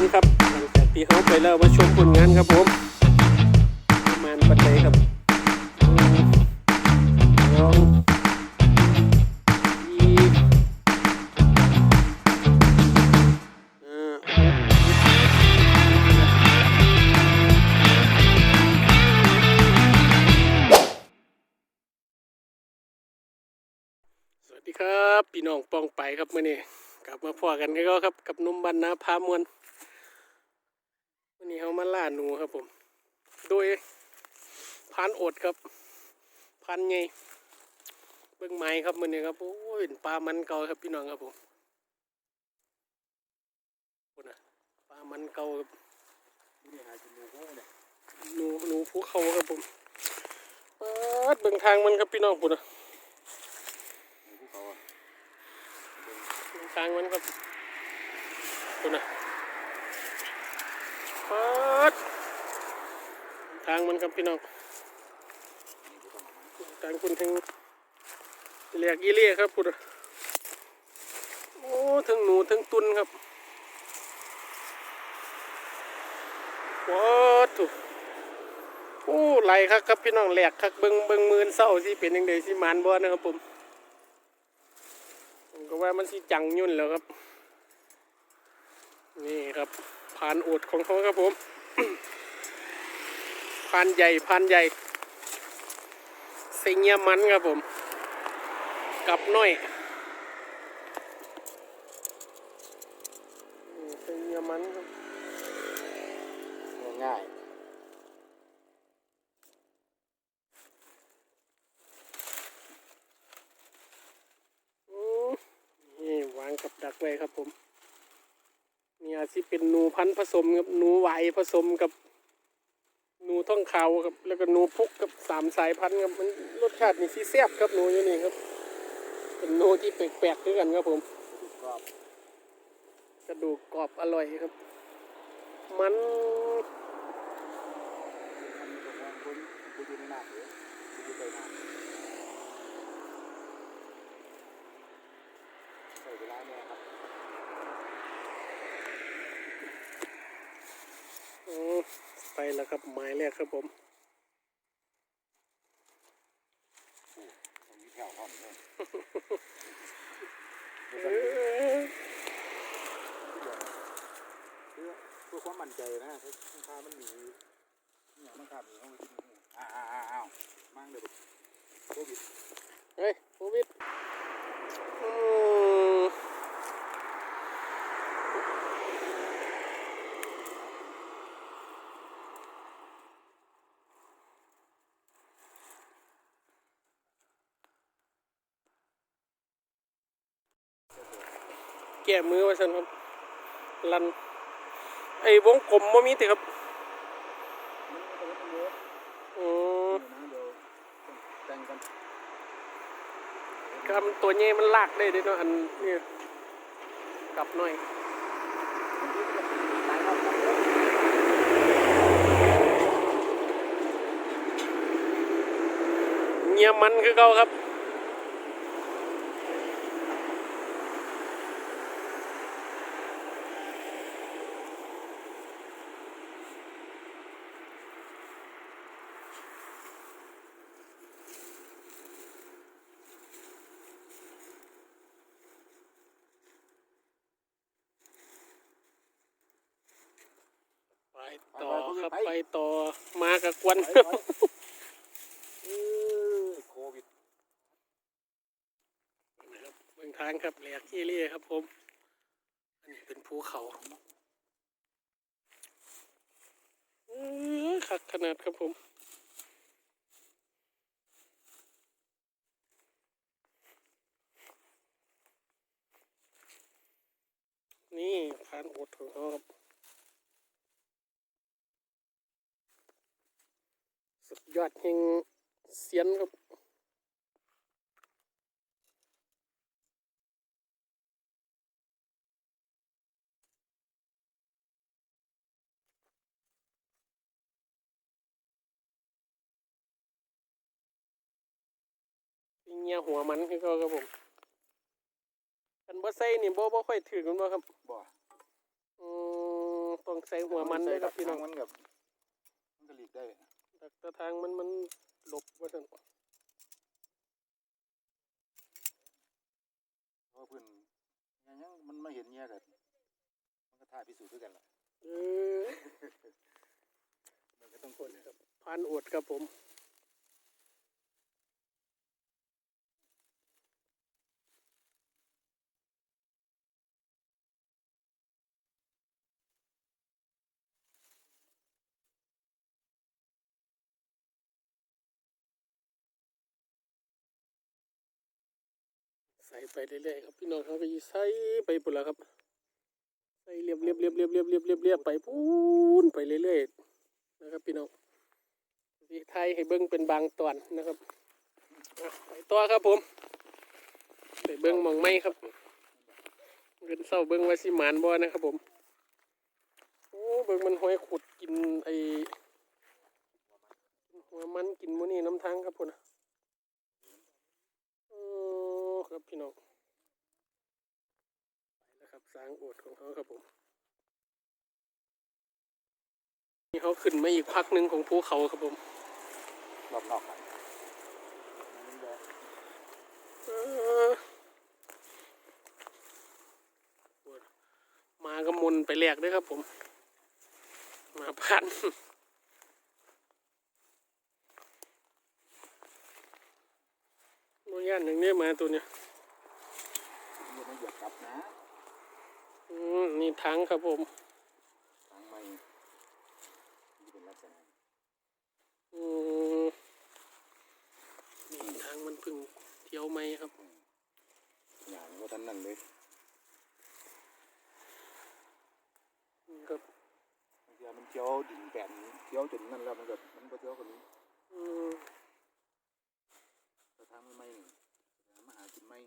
นครับหลังจากที่เขาไปแล้วมาชมผลงานครับผมประมาณปัจจัยครับนึ่งองสี่ห้าหกสวัสดีครับ พี่น้องปองไปครับมื่อนี้กลับมาพอกันก็ครับ กับนุ่มบันนาพามวลวันนี้เขามาล่า หนูครับผม โดยพานอดครับพานไงเบื้องไม้ครับมือนี้ครับโอ้ยปลามันเก่าครับพี่น้องครับผมคุณนะปลามันเก่าครับนี่หากินหนูโง่เนี่ยหนูหนูภูเขาครับผมเปิดเบื้องทางมันครับพี่น้องปุ่นนะภูเขาอะเบื้องทางมันครับปุ่นนะ เปิดทางมันครับพี่น้องทางคุณถึงเรียกยี่เรียครับปุ่นนะโอ้ถึงหนูถึงตุนครับว้าถูกโอ้ไหลครับครับพี่น้องแหลกครับเบิงเบิงมือนเศร้าสิเป็นยังไงสิมานบ่นะครับผมผมก็ว่ามันสิจังยุ่นแล้วครับ นี่ครับ พานอดของเขาครับผมพานใหญ่พานใหญ่เสียมันครับผม กับน้อยนี่เสียมันครับ ง่าย อืมนี่วางกับดักไว้ครับผมนี่อาจสิเป็นหนู พันธุ์ผสมกับหนูไหวผสมกับหนูท่องขาวครับ แล้วก็หนูพุกกับสามสายพันธุ์ครับมันรสชาตินี่สิแซ่บครับหนูอยู่นี่ครับ เป็นหนูที่แปลกๆด้วยกันครับผมๆกรอบกระดูกกรอบอร่อยครับ มันมันบอกว่าคนกูอยู่ในน้ำเลยกูอยู่ใต้น้ำใส่เวลาเนี่ยครับ อืมไป แล้วครับหมายแรกครับผมตรงนี้แถวห้องเนี่ยเอ้ยเพื่อเพื่อความมั่นใจนะถ้าถ้ามันหนีเนี่ยมันขาดหนีเข้าไปที่หูอ้าวอ้าวอ้าวอ้าวมั่งเดี๋ยวโควิดเฮ้ยโควิดอืม แก้มือว่าสันครับลัน ไอ้วงกลมบ่มีติครับองเยอะอืมนะเดี๋ยวแต่งกันก็มันตัวนี้มันลากได้ด้วยเนาะอันนี้กลับหน่อยเงียมันคือเขาครับ ต่อครับไปต่อมากับกวนไปครับไปเออโควิดนะครับเบื้องทางครับแหลกเอเลี่ยครับผม อันนี้เป็นภูเขาเออขัดขนาดครับผมนี่พานโอดของเขาครับ สุด ยอดแห่งเสียนครับเงียหัวมันคือเขาครับผมกันบ่ใส่นี่บ่บ่ค่อยถือกันบ่ครับบ่อืมใส่หัวมันเลยครับพี่น้องมันกับมันก็หลีกได้ แต่แต่ทางมันมันหลบว่าซั่นเพราะเพิ่นยังยังมันไม่เห็นเงี้ยกันมันก็ท่าพิสูจน์ด้วยกันล่ะเออมันก็ต้องคนครับพันอดครับผม ไปเรื่อยๆครับพี่น้องเขาก็สิใส่ไปปุ่นละครับใส่เรียบเรียบเรียบเรียบเรียบเรียบเรียบเรียบไปพูนไปเรื่อยๆนะครับพี่น้องสีไทยให้เบิ้งเป็นบางตอนนะครับไปต่อครับผมไปเบิ้งมองไม้ครับเงินเศร้าเบิ้งว่าสิหมานบ่นะครับผมโอ้เบิ้งมันห้อยขุดกินไอหัวมันกินมื้อนี้น้ำทางครับพุ่นน่ะโอ้ ครับพี่น้องไปแล้วครับสร้างโอดของเขาครับผมนี่เขาขึ้นมาอีกพักหนึ่งของภูเขาครับผมรอบนอกครับมันจะเออโอ้ยมากระมนไปแหลกด้วยครับผม มาพัน โมย่านอย่างเนี้ยมาตัวเนี้ยมันไม่เหยียบกลับนะอืมนี่ทั้งครับผมทางไม่ที่เป็นลักษณะอืมนี่ทางมันเพึ่งเที่ยวไหมครับ อย่างว่าท่านนั่นเลยนี่ครับบางทีมันเที่ยวดิ่งแป่นเที่ยวจนนั่นแล้วมันก็มันก็เที่ยวคนนี้ อืม แต่ทางไม่ไม่นี่หามาหากินไม่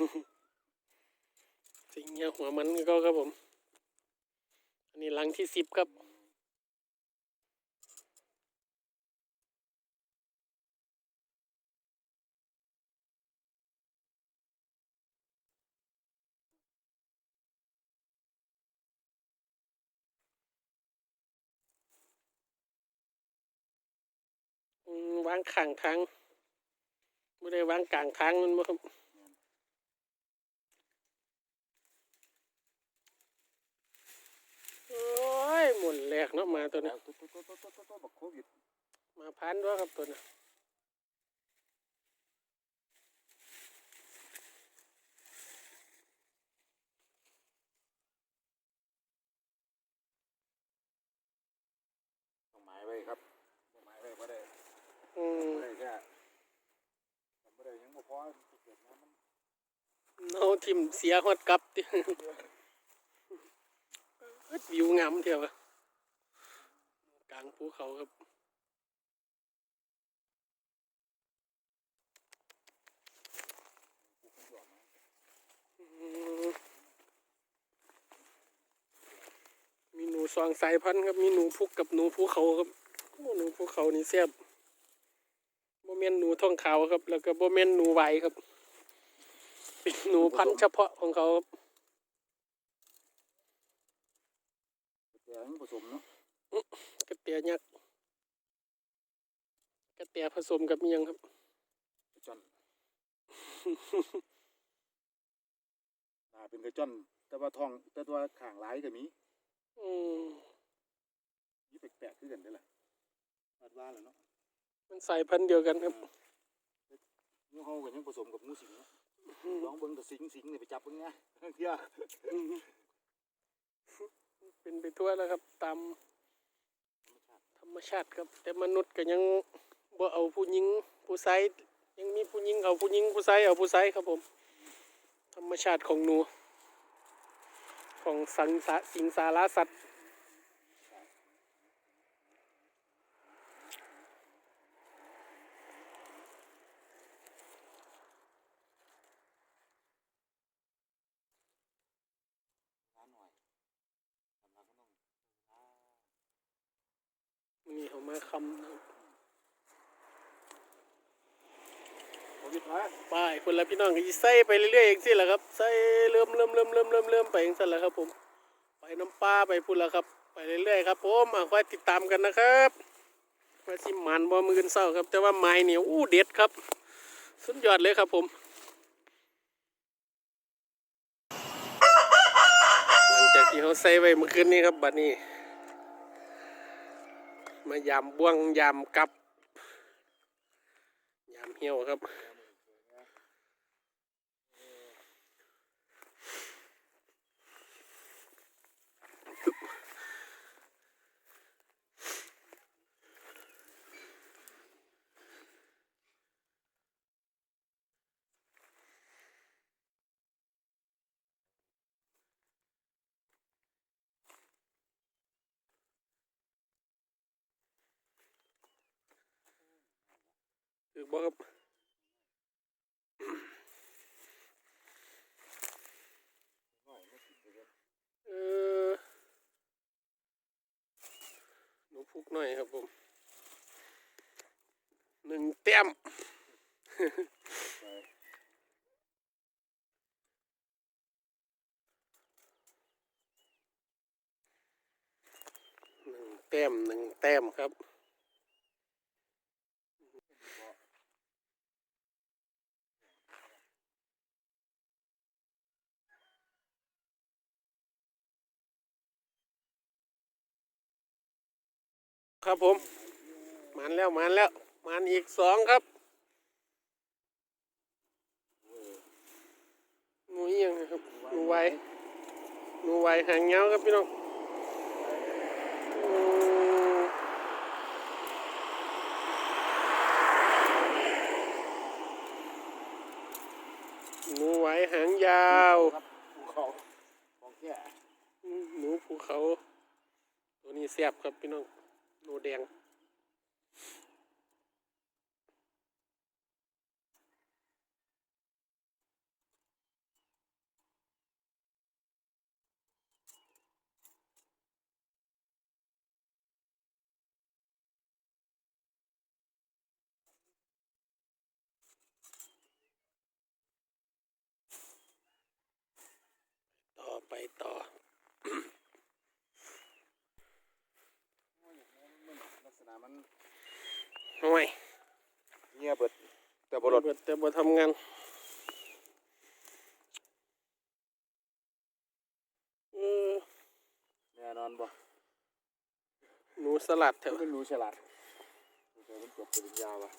สิงเงี้ยหัวมันก็ครับผม อันนี้หลังที่สิบครับวางข้างทางไม่ได้วางกลางทางมันบ่ครับ อ้ยหมุนแหลกเนาะมาตัวนี้ตัวตัวตัวตัวตัวบักโควิดมาพันด้วยครับตัวนี้ต้องหมายไว้ครับหมายไว้ก็ได้อืมไม่ได้แค่ทำไม่ได้ยังบ่พอเกิดน้ำมันเนาทิมเสียฮอดกลับติ วิวงามเที่ยวกลางภูเขาครับมีหนูสองสายพันธุ์ครับ มีหนูพุกกับหนูภูเขาครับหนูภูเขานี่แซ่บโมเมนหนูทองขาวครับ แล้วก็โมเมนหนูไวครับเป็นหนูพันธุ์เฉพาะของเขาครับ แต่ ยังผสมเนาะกระเตียยักษ์กระเตียผสมกับเมียงครับกระจอนหนาเป็นกระจอนแต่ว่าทองแต่ตัวข่างหลายก็มีอืมนี่แปลกๆคือกันได้อล่ะวาดว่าแหล้วเนาะมันสายพันธุ์เดียวกันครับงูเห่ากันยังผสมกับงูสิงเนาะลองเบิ่งแต่สิงสิงเนี่ยไปจับเบิ่งนะเที่ย เป็นไปทั่วแล้วครับตามธรรมชาติครับ แต่มนุษย์ก็ยังบ่เอาผู้หญิงผู้ชายยังมีผู้หญิงเอาผู้หญิงผู้ชายเอาผู้ชายครับผม ธรรมชาติของหนู ของสังสาสิงสารสัตว์ ร้านหน่อยสำหรับก็ต้องอ่า นี่เอามาคำนะครับเขาวิทย์มาไปคนละพี่น้องก็ใส่ไปเรื่อยๆเองสิแหละครับใส่เริ่มเริ่มเริ่มเริ่มเริ่มเริ่มไปเองสิแหละครับผม ไปน้ำปลาไปพุ่นละครับ ไปเรื่อยๆครับผมอะคอยติดตามกันนะครับว่าสิหมันบ่มือกันเศร้าครับ แต่ว่าไม้เนี่ยอู้เด็ดครับ สุดยอดเลยครับผมหลังจากที่เขาใส่ไว้เมื่อคืนนี้ครับบัดนี้ มายามบ่วงยามกับยามเหี่ยวครับ คือบ่ครับเออหนูพุกหน่อยครับผมหนึ่งแต้มหนึ่งแต้มหนึ่งแต้มครับ ครับผม มันแล้วมันแล้ว มันอีกสองครับหนูเอียงครับหนูไวหนูไวหางเงาครับพี่น้องอืมหนูไวหางยาวครับภูเขาของแก่อืมหนูภูเขา ตัวนี้แซ่บครับพี่น้อง หนูแดง ต่อไปต่อ ลักษณะ มันห่วยเงียบเบิดแต่บรดเบิดแต่บ่ทำงานเออแน่นอนบ่หนูสลัดแถวไม่รู้ฉลาดแต่มันจบปริญญาวะ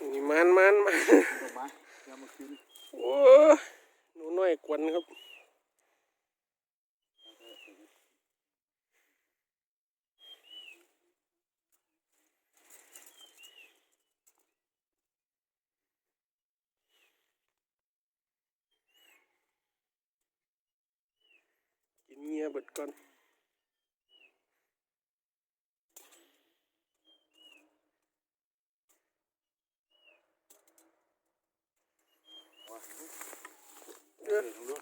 นี่มันมันมันโอ้หนูน้อยกวนครับกินเงียเบิดก่อน เอเอออลองดู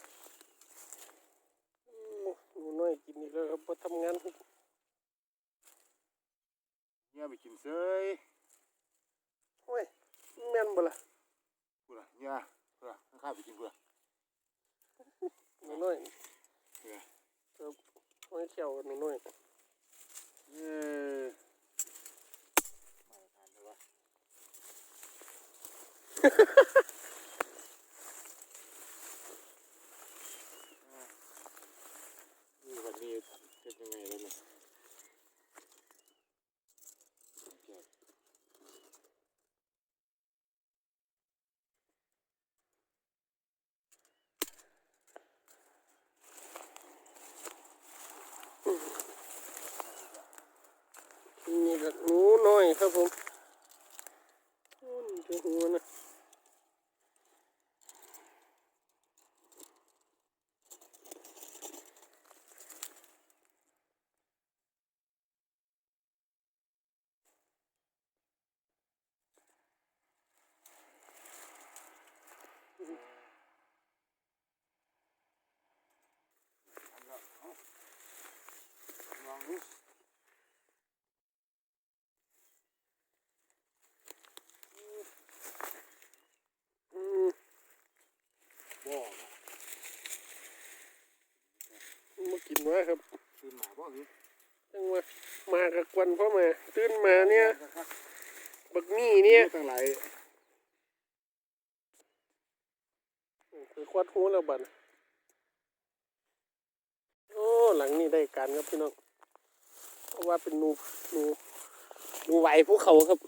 หนูน้อยกินอีกแล้วครับบ่ทำงานครับเงียบไปกินเซยโอ้ยแม่นบ่ล่ะพูดละเงียบพูดละข้าไปกินพูดละหนูน้อยเออครับห้อยเขียวหนูน้อยเออมาทานเลยวะนี่วันนี้เป็นยังไงแล้วเนี่ย นี่ก็หนูน้อยครับผมอืมเดี๋ยวหัวนะ อืม บ่อ มา กินว่าครับคือหมาบ่คือจังว่ามากับกวนพ่อมาตื่นมาเนี่ยบักมี่เนี่ยตั้งหลายคือควัดหูแล้วบัดโอ้หลังนี้ได้การครับพี่น้องเพราะว่าเป็นหนูหนูหนูไหวภูเขาครับ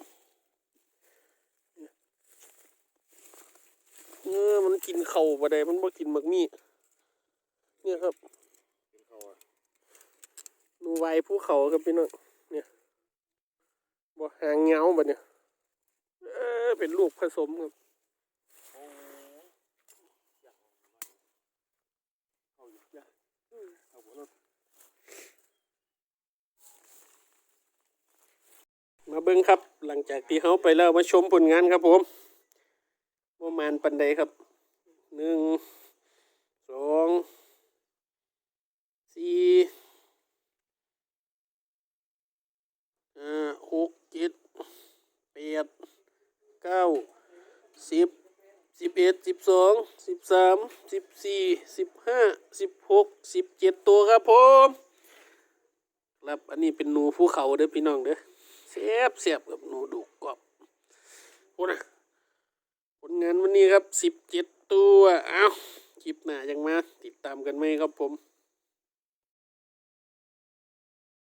เออมันกินเข่าบ่ได้มันบ่กินบักมี่เนี่ยครับกินข้าวอะ หนูไหวภูเขาครับพี่น้องเนี่ยบ่หางเงาบัดเนี่ยเออเป็นลูกผสมครับมาเบิ้งครับ หลังจากที่เขาไปแล้วมาชมผลงานครับผมประมาณปันใดครับหนึ่งสองสี่ห้าหกเจ็ดแปดเก้าสิบสิบเอ็ดสิบสองสิบสามสิบสี่สิบห้าสิบหกสิบเจ็ดตัวครับผมครับอันนี้เป็นหนูภูเขาเด้อพี่น้องเด้อเสียบเสียบกับหนูดูกรอบโอ้นะผลงานวันนี้ครับสิบเจ็ดตัว เอ้าคลิปหน้ายังมา ติดตามกันไหมครับผม